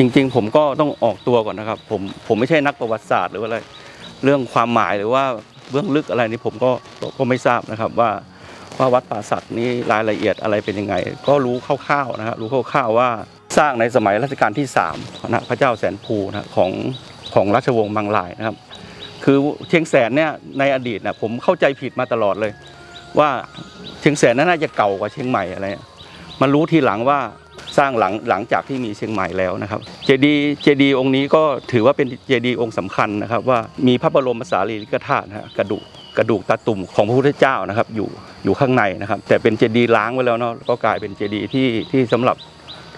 จริงๆ ผมก็ต้องออกตัวก่อนนะครับ ผมผมไม่ใช่นักประวัติศาสตร์หรือว่าอะไร เรื่องความหมายหรือว่าเบื้องลึกอะไรนี่ผมก็ก็ไม่ทราบนะครับว่าว่าวัดป่าสักนี้รายละเอียดอะไรเป็นยังไง ก็รู้คร่าวๆนะครับรู้คร่าวๆว่าสร้างในสมัยรัชกาลที่3นะพระเจ้าแสนภูนะของของราชวงศ์บางลายนะครับ คือเชียงแสนเนี่ยในอดีตนะผมเข้าใจผิดมาตลอดเลย ว่าเชียงแสนน่าจะเก่ากว่าเชียงใหม่อะไรมารู้ทีหลังว่า สร้างหลังหลังจากที่มีเชียงใหม่แล้วนะครับเจดีเจดีองค์นี้ก็ถือว่าเป็นเจดีองค์สำคัญนะครับว่ามีพระบรมสารีริกธาตุนะฮะกระดูกกระดูกตาตุ่มของพระพุทธเจ้านะครับอยู่อยู่ข้างในนะครับ แต่เป็นเจดีย์ล้างไว้แล้วเนาะก็กลายเป็นเจดีย์ที่ที่สำหรับ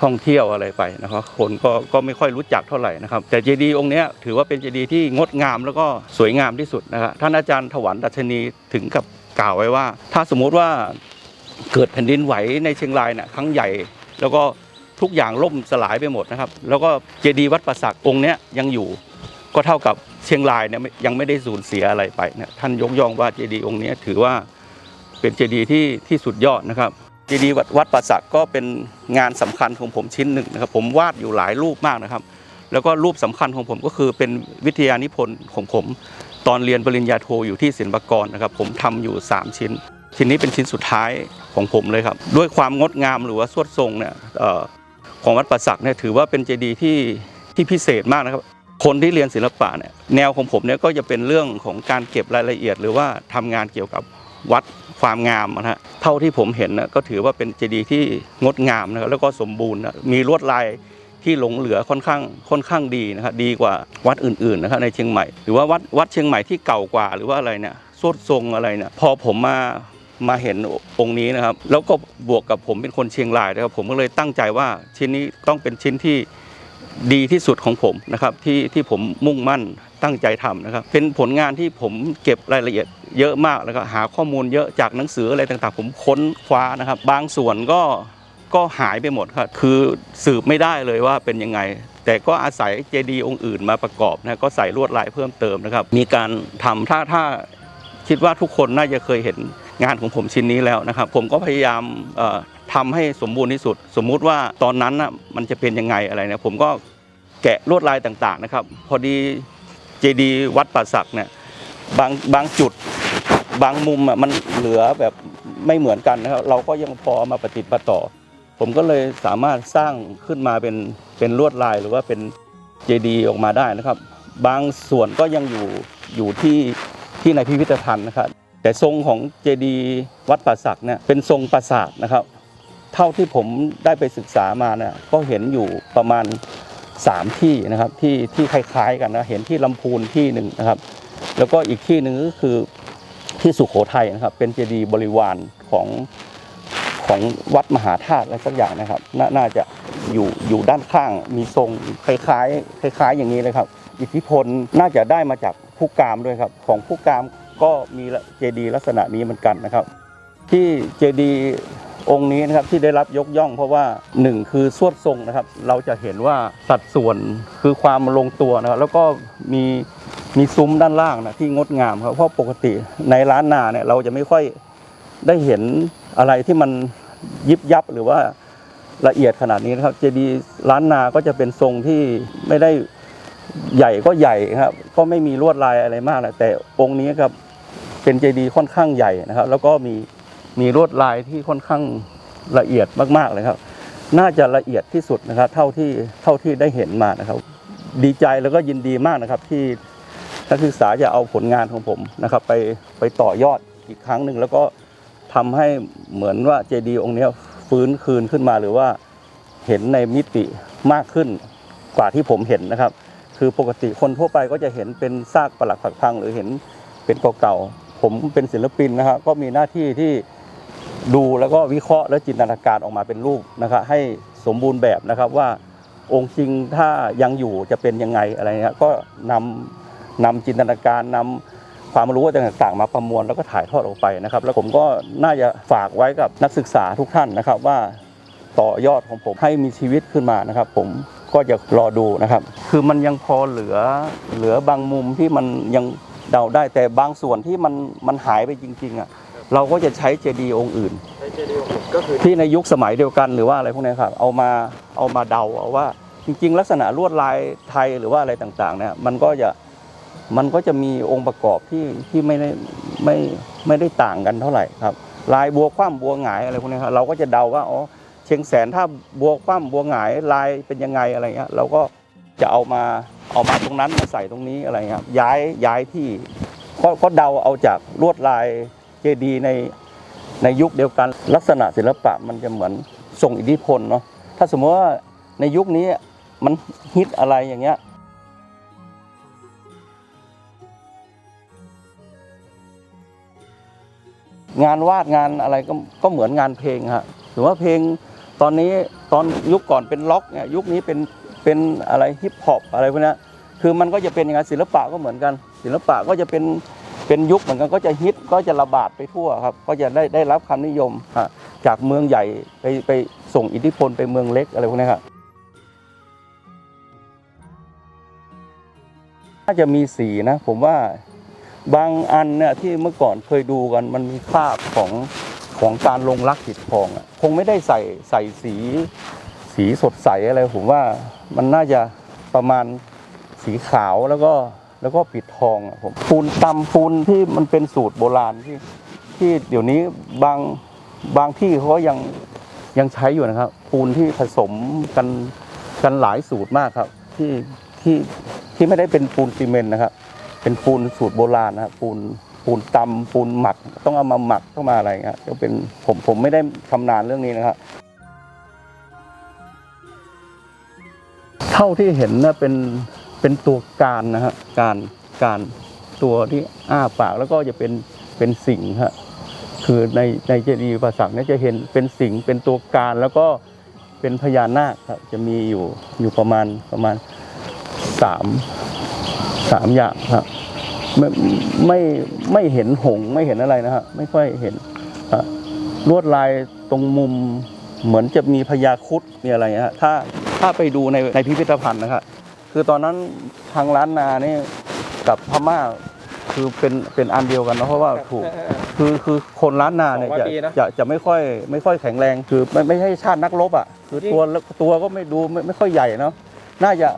ท่องเที่ยวอะไรไปนะครับคนก็ก็ไม่ค่อยรู้จักเท่าไหร่นะครับ แต่เจดีย์องค์นี้ถือว่าเป็นเจดีย์ที่งดงามแล้วก็สวยงามที่สุดนะครับท่านอาจารย์ถวันดัชนีถึงกับกล่าวไว้ว่า ถ้าสมมุติว่าเกิดแผ่นดินไหวในเชียงรายเนี่ยครั้งใหญ่ แล้วก็ทุกอย่างล่มสลายไปหมดนะครับ แล้วก็เจดีย์วัดประสักองค์นี้ยังอยู่ ก็เท่ากับเชียงรายเนี่ยยังไม่ได้สูญเสียอะไรไปนะท่านยกย่องว่าเจดีย์องค์นี้ถือว่าเป็นเจดีย์ที่ที่สุดยอดนะครับ เจดีย์วัดวัดประสักก็เป็นงานสำคัญของผมชิ้นหนึ่งนะครับ ผมวาดอยู่หลายรูปมากนะครับ แล้วก็รูปสำคัญของผมก็คือเป็นวิทยานิพนธ์ของผม ตอนเรียนปริญญาโทอยู่ที่ศิลปากรนะครับ ผมทำอยู่ 3 ชิ้น ชิ้นนี้เป็นชิ้นสุดท้ายของผมเลยครับ ด้วยความงดงามหรือว่าสวดทรงเนี่ยออของวัดประสักเนี่ยถือว่าเป็นเจดีย์ที่ที่พิเศษมากนะครับ คนที่เรียนศิลปะเนี่ยแนวของผมเนี่ยก็จะเป็นเรื่องของการเก็บรายละเอียด หรือว่าทำงานเกี่ยวกับวัดความงามนะฮะเท่าที่ผมเห็นนะก็ถือว่าเป็นเจดีย์ที่งดงามนะครับแล้วก็สมบูรณ์นะมีลวดลายที่หลงเหลือค่อนข้างค่อนข้างดีนะครับดีกว่าวัดอื่นๆนะครับในเชียงใหม่ หรือว่าวัดวัดเชียงใหม่ที่เก่ากว่าหรือว่าอะไรเนี่ยสวดทรงอะไรเนี่ยพอผมมา มาเห็นองค์นี้นะครับ แล้วก็บวกกับผมเป็นคนเชียงรายนะครับผมก็เลยตั้งใจว่าชิ้นนี้ต้องเป็นชิ้นที่ดีที่สุดของผมนะครับที่ที่ผมมุ่งมั่นตั้งใจทำนะครับ เป็นผลงานที่ผมเก็บรายละเอียดเยอะมากแล้วก็หาข้อมูลเยอะจากหนังสืออะไรต่างๆ ผมค้นคว้านะครับ บางส่วนก็ก็หายไปหมดครับคือสืบไม่ได้เลยว่าเป็นยังไง แต่ก็อาศัยเจดีย์องค์อื่นมาประกอบนะก็ใส่ลวดลายเพิ่มเติมนะครับ มีการทำถ้าถ้าคิดว่าทุกคนน่าจะเคยเห็น งานของผมชิ้นนี้แล้วนะครับ ผมก็พยายามเอ่อทำให้สมบูรณ์ที่สุด สมมุติว่าตอนนั้นน่ะมันจะเป็นยังไงอะไรเนี่ยผมก็แกะลวดลายต่างๆนะครับ พอดีเจดีวัดป่าสักเนี่ยบางบางจุดบางมุมอะมันเหลือแบบไม่เหมือนกันนะครับเราก็ยังพอเอามาปฏิดประต่อ ผมก็เลยสามารถสร้างขึ้นมาเป็นเป็นลวดลายหรือว่าเป็นเจดีออกมาได้นะครับ บางส่วนก็ยังอยู่อยู่ที่ที่ในพิพิธภัณฑ์นะครับ แต่ทรงของเจดีย์วัดป่าสักเนี่ยเป็นทรงปราสาทนะครับ เท่าที่ผมได้ไปศึกษามาเนี่ยก็เห็นอยู่ประมาณ 3 ที่นะครับที่ที่คล้ายๆกันนะเห็นที่ลำพูนที่หนึ่งนะครับ แล้วก็อีกที่หนึ่งก็คือที่สุโขทัยนะครับ เป็นเจดีย์บริวารของของวัดมหาธาตุอะไรสักอย่างนะครับนน่าจะอยู่อยู่ด้านข้างมีทรงคล้ายๆคล้าย ๆ อย่างนี้เลยครับ อิทธิพลน่าจะได้มาจากผู้กามด้วยครับ ของผู้กาม ก็มีเจดีย์ลักษณะนี้เหมือนกันนะครับ ที่เจดีย์องค์นี้นะครับที่ได้รับยกย่อง เพราะว่าหนึ่งคือสวดทรงนะครับ เราจะเห็นว่าสัดส่วนคือความลงตัวนะครับ แล้วก็มีมีซุ้มด้านล่างนะที่งดงามครับเพราะปกติในร้านนาเนี่ยเราจะไม่ค่อยได้เห็นอะไรที่มันยิบยับหรือว่าละเอียดขนาดนี้นะครับ เจดีย์ล้านนาก็จะเป็นทรงที่ไม่ได้ใหญ่ก็ใหญ่ครับ ก็ไม่มีลวดลายอะไรมากนะแต่องค์นี้ครับ เป็นเจดีย์ค่อนข้างใหญ่นะครับ แล้วก็มีมีลวดลายที่ค่อนข้างละเอียดมากๆเลยครับ น่าจะละเอียดที่สุดนะครับ เท่าที่เท่าที่ได้เห็นมานะครับ ดีใจแล้วก็ยินดีมากนะครับที่นักศึกษาจะเอาผลงานของผมนะครับ ไปไปต่อยอดอีกครั้งหนึ่งแล้วก็ทำให้เหมือนว่าเจดีย์องค์นี้ฟื้นคืนขึ้นมาหรือว่าเห็นในมิติมากขึ้นกว่าที่ผมเห็นนะครับ คือปกติคนทั่วไปก็จะเห็นเป็นซากปลักผักพังหรือเห็นเป็นเก่า ผมเป็นศิลปินนะครับก็มีหน้าที่ที่ดูแล้วก็วิเคราะห์และจินตนาการออกมาเป็นรูปนะครับให้สมบูรณ์แบบนะครับว่าองค์จริงถ้ายังอยู่จะเป็นยังไงอะไรเงี้ยก็นำนำจินตนาการนำความรู้ต่างๆ มาประมวลแล้วก็ถ่ายทอดออกไปนะครับ แล้วผมก็น่าจะฝากไว้กับนักศึกษาทุกท่านนะครับว่าต่อยอดของผมให้มีชีวิตขึ้นมานะครับ ผมก็จะรอดูนะครับ คือมันยังพอเหลือเหลือบางมุมที่มันยัง เดาได้แต่บางส่วนที่มันมันหายไปจริง ๆอะเราก็จะใช้เจดีย์องค์อื่นในเจดีย์องค์อื่นก็คือที่ในยุคสมัยเดียวกันหรือว่าอะไรพวกนี้ครับเอามาเอามาเดาเอาว่าจริง ๆ ลักษณะลวดลายไทยหรือว่าอะไรต่างๆเนี่ยมันก็จะมันก็จะมีองค์ประกอบที่ที่ไม่ได้ไม่ไม่ได้ต่างกันเท่าไหร่ครับ ลายบัวคว่ำบัวหงายอะไรพวกนี้ครับเราก็จะเดาว่าอ๋อเชียงแสนถ้าบัวคว่ำบัวหงายลายเป็นยังไงอะไรเงี้ยเราก็จะเอามาเอามาตรงนั้นมาใส่ตรงนี้อะไรเงี้ยย้ายย้ายที่ก็ก็เดาเอาจากลวดลายเจดีย์ในในยุคเดียวกัน ลักษณะศิลปะมันจะเหมือนส่งอิทธิพลเนาะถ้าสมมติว่าในยุคนี้มันฮิตอะไรอย่างเงี้ยงานวาดงานอะไรก็ก็เหมือนงานเพลงฮะหรือว่าเพลงตอนนี้ตอนยุคก่อนเป็นล็อกเนี่ยยุคนี้เป็น เป็นอะไรฮิปฮอปอะไรพวกนี้คือมันก็จะเป็นอย่างนั้นศิลปะก็เหมือนกัน ศิลปะก็จะเป็นเป็นยุคเหมือนกันก็จะฮิตก็จะระบาดไปทั่วครับ ก็จะได้ได้รับความนิยมจากเมืองใหญ่ไปไปส่งอิทธิพลไปเมืองเล็กอะไรพวกนี้ครับน่าจะมีสีนะผมว่าบางอันเนี่ยที่เมื่อก่อนเคยดูกันมันมีคราบของของการลงรักปิดทองอะคงไม่ได้ใส่ใส่สีสีสดใสอะไรผมว่า มันน่าจะประมาณสีขาวแล้วก็แล้วก็ปิดทองอะผมปูนตำปูนที่มันเป็นสูตรโบราณที่ที่เดี๋ยวนี้บางบางที่เขายังยังใช้อยู่นะครับ ปูนที่ผสมกันกันหลายสูตรมากครับ ที่ที่ที่ไม่ได้เป็นปูนซีเมนต์นะครับ เป็นปูนสูตรโบราณนะครับปูนปูนตำปูนหมัก ต้องเอามาหมักต้องมาอะไรเงี้ยจะเป็นผมผมไม่ได้ชำนาญเรื่องนี้นะครับ เท่าที่เห็นนะเป็นเป็นตัวการนะฮะการการตัวที่อ้าปากแล้วก็จะเป็นเป็นสิงห์ฮะคือในในเจดีย์ประสักเนี่ยจะเห็นเป็นสิงห์เป็นตัวการแล้วก็เป็นพญานาคครับจะมีอยู่อยู่ประมาณประมาณสามสามอย่างครับไม่ไม่ไม่เห็นหงส์ไม่เห็นอะไรนะฮะไม่ค่อยเห็นลวดลายตรงมุมเหมือนจะมีพญาครุดมีอะไรฮะถ้า ถ้าไปดูในในพิพิธภัณฑ์นะครับคือตอนนั้นทางร้านนานี่กับพม่าคือเป็นเป็นอันเดียวกันเนอะเพราะว่าถูกคือคือคนล้านนาเนี่ยสองร้จะอยปีนะจะจะไม่ค่อยไม่ค่อยแข็งแรงคือไม่ไม่ใช่ชาตินักรบอะคือจริงตัวตัวก็ไม่ดูไม่ไม่ค่อยใหญ่เนาะน่าจะ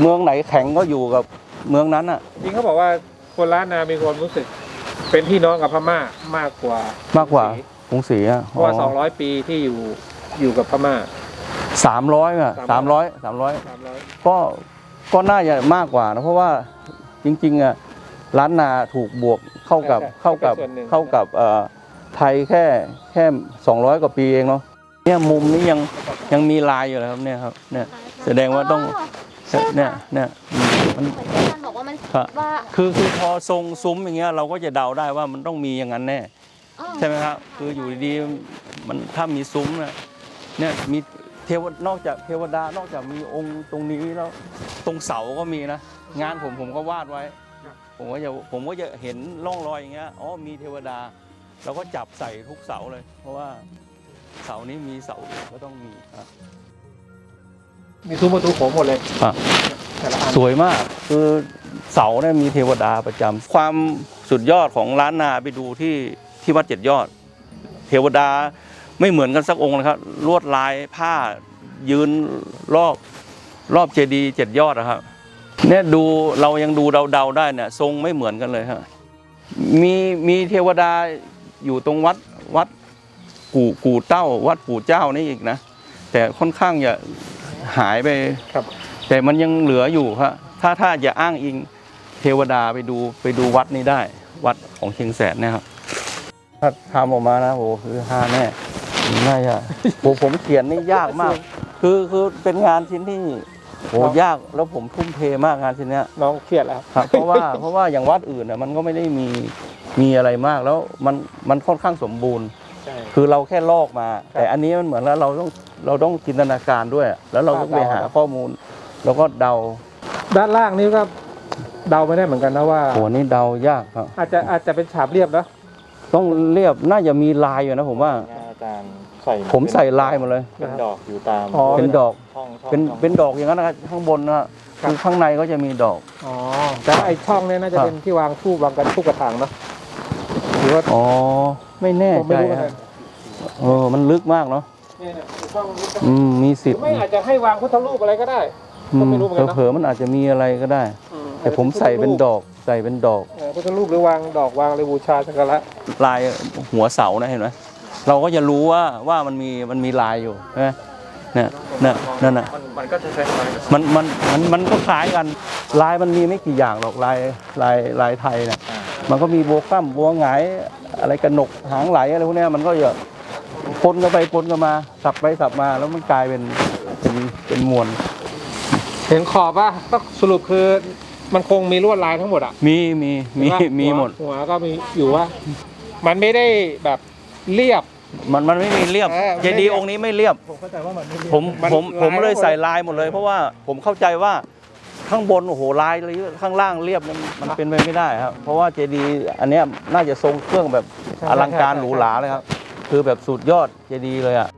เมืองไหนแข็งก็อยู่กับเมืองนั้นอะจริงเขาบอกว่าคนล้านนามีความรู้สึก เป็นพี่น้องกับพม่ามากกว่า มากกว่ากรุงศรีอะเพราะว่าสองร้อยปีที่อยู่อยู่กับพม่า สามร้อยอะสามร้อยสามร้อยสามร้อยก็ก็น่าจะมากกว่านะเพราะว่าจริงๆอะล้านนาถูกบวกเข้ากับเข้ากับเข้ากับเอ่อไทยแค่แค่สองร้อยกว่าปีเองเนาะเนี่ยมุมนี้ยังยังมีลายอยู่เลยครับเนี่ยครับเนี่ยแสดงว่าต้องใช่ค่ะเนี่ยเนี่ยมันเหมือนที่อาจารย์บอกว่ามันครับว่าคือคือพอทรงซุ้มอย่างเงี้ยเราก็จะเดาได้ว่ามันต้องมีอย่างนั้นแน่อ้อใช่ไหมครับคืออยู่ดีๆมันถ้ามีซุ้มเนี่ยเนี่ยมี เทวนอกจากเทวดานอกจากมีองค์ตรงนี้แล้วตรงเสาก็มีนะ งานผมผมก็วาดไว้ ผมก็จะผมก็จะเห็นร่องรอยอย่างเงี้ยอ๋อมีเทวดาเราก็จับใส่ทุกเสาเลย เพราะว่าเสานี้มีเสาอื่นก็ต้องมีครับมีซุ้มประตูโขงหมดเลยอะแต่ละอันสวยมากคือเสาเนี่ยมีเทวดาประจำความสุดยอดของล้านนาไปดูที่ที่วัดเจ็ดยอด เทวดา ไม่เหมือนกันสักองค์นะครับ ลวดลายผ้ายืนรอบรอบเจดีย์เจ็ดยอดนะครับเนี่ยดูเรายังดูเดาๆได้เนี่ยทรงไม่เหมือนกันเลยครับมีมีเทวดาอยู่ตรงวัดวัดกู่กู่เต้า วัดปู่เจ้านี่อีกนะ แต่ค่อนข้างจะหายไปครับ แต่มันยังเหลืออยู่ครับถ้าถ้าจะอ้างอิงเทวดาไปดูไปดูวัดนี้ได้ วัดของเชียงแสนเนะครับถ้าทำออกมานะโอ้คือห้าแน่ น่าจะผมผมเขียนนี่ยากมาก คือคือเป็นงานชิ้นที่โหยากแล้วผมทุ่มเทมากงานชิ้นเนี้ยน้องเครียดแล้วครับเพราะว่าเพราะว่าอย่างวัดอื่นน่ะมันก็ไม่ได้มีมีอะไรมากแล้วมันมันค่อนข้างสมบูรณ์ใช่คือเราแค่ลอกมา แต่อันนี้มันเหมือนแล้วเราต้องเราต้องจินตนาการด้วย แล้วเราก็ไปหาข้อมูล แล้วก็เดา ด้านล่างนี่ก็เดาไม่ได้เหมือนกันนะว่าโหนี่เดายากครับ อาจจะอาจจะเป็นฉาบเรียบนะต้องเรียบน่าจะมีลายอยู่นะผมว่า อาจารย์ใส่ผมใส่ลายหมดเลย เป็นดอกอยู่ตามอ๋อ เป็นดอก ช่องช่องเป็นช่อง เป็นดอกอย่างนั้นนะครับข้างบนนะฮะคือข้างในก็จะมีดอก อ๋อแต่ไอช่องเนี่ยน่าจะครับ เป็นที่วางทูบวางกันทูบกระถางเนาะหรือว่าอ๋อ ไม่แน่ผมใจไม่รู้เหมือนกัฮะนเออ มันลึกมากเนาะอเนี่ยเนี่ยถูกต้องรู้จักอืมมีหสิรืทอธิ์ไม่อาจจะให้วางพุทธรูปอะไรก็ได้ อืก็มไม่รู้เหมือนกันเนอะ เผลอๆมันอาจจะมีอะไรก็ได้ อืแต่ผมใส่เป็นดอกใส่เป็นดอก เออพุทธรูปหรือวางดอกวางอะไรบูชาสักการะลายหัวเสานะเห็นไหม เราก็จะรู้ว่าว่ามันมีมันมีลายอยู่ใช่ไหมเนี่ยเนี่ยนั่นน่ะมันมันก็จะคล้ายๆกันมันมันมันมันก็คล้ายกันลายมันมีไม่กี่อย่างหรอกลายลายลายไทยเนี่ยมันก็มีบัวกล้ำบัวหงายอะไรกระหนกหางไหลอะไรพวกเนี้ยมันก็จะปนกันไปปนกันมาสับไปสับมาแล้วมันกลายเป็นเป็นเป็นมวลเห็นขอบป่ะก็สรุปคือมันคงมีลวดลายทั้งหมดอะมีมีมีเห็นปะมีหมดหัวหัวก็มีอยู่ว่า มันไม่ได้แบบเรียบ มันมันไม่มีเรียบเออเจดีย์องค์นี้ไม่เรียบ ผมเข้าใจว่ามันไม่เรียบผมมันผมผมลายเลยทั้งหมดใส่ลายหมดเลย เพราะว่าผมเข้าใจว่าข้างบนโอ้โหลายอะไรเยอะข้างล่างเรียบเนี่ยมันเป็นไปไม่ได้ครับเพราะว่าเจดีย์อันเนี้ยน่าจะทรงเครื่องแบบอลังการหรูหราเลยครับ คือแบบสุดยอดเจดีย์เลยอะ